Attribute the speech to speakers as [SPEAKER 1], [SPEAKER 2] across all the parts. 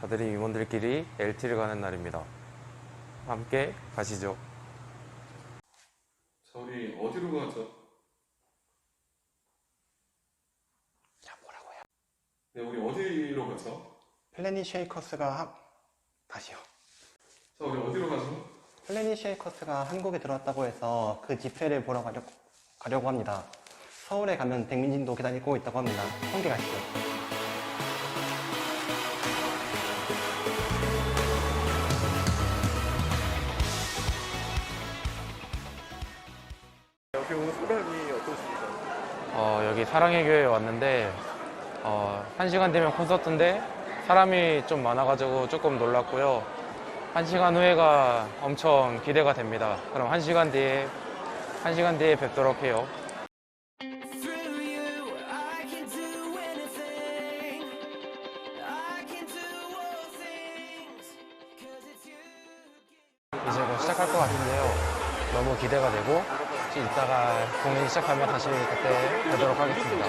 [SPEAKER 1] 다들이 임원들끼리 LT를 가는 날입니다. 함께 가시죠.
[SPEAKER 2] 자, 우리 어디로 가죠?
[SPEAKER 3] 자, 뭐라고요?
[SPEAKER 2] 네, 우리 어디로 가죠?
[SPEAKER 3] 플래닛 쉐이커스가 하... 다시요.
[SPEAKER 2] 자, 우리 어디로 가죠?
[SPEAKER 3] 플래닛 쉐이커스가 한국에 들어왔다고 해서 그 집회를 보러 가려, 가려고 합니다. 서울에 가면 백민진도 기다리고 있다고 합니다. 함께 가시죠.
[SPEAKER 4] 여기
[SPEAKER 1] 사랑의 교회에 왔는데 어, 한 시간 되면 콘서트인데 사람이 좀 많아가지고 조금 놀랐고요. 한 시간 후에가 엄청 기대가 됩니다. 그럼 한 시간 뒤에 한 시간 뒤에 뵙도록 해요. 이제 곧 시작할 것 같은데요. 너무 기대가 되고 혹시 이따가 공연 시작하면 다시 그때 뵈도록 하겠습니다.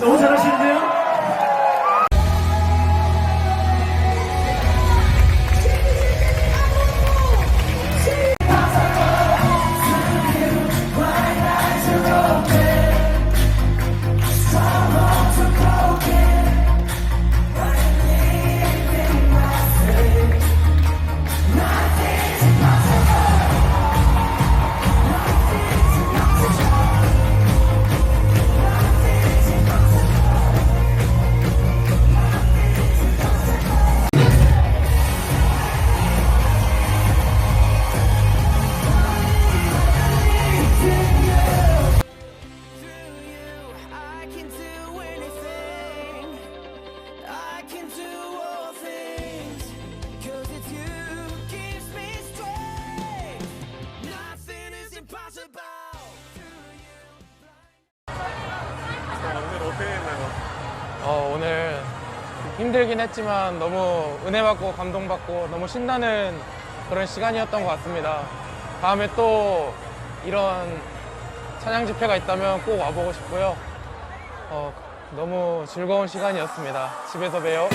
[SPEAKER 5] 너무 잘하시는데요?
[SPEAKER 1] 힘들긴 했지만 너무 은혜 받고 감동받고 너무 신나는 그런 시간이었던 것 같습니다. 다음에 또 이런 찬양 집회가 있다면 꼭 와보고 싶고요. 어, 너무 즐거운 시간이었습니다. 집에서 봬요.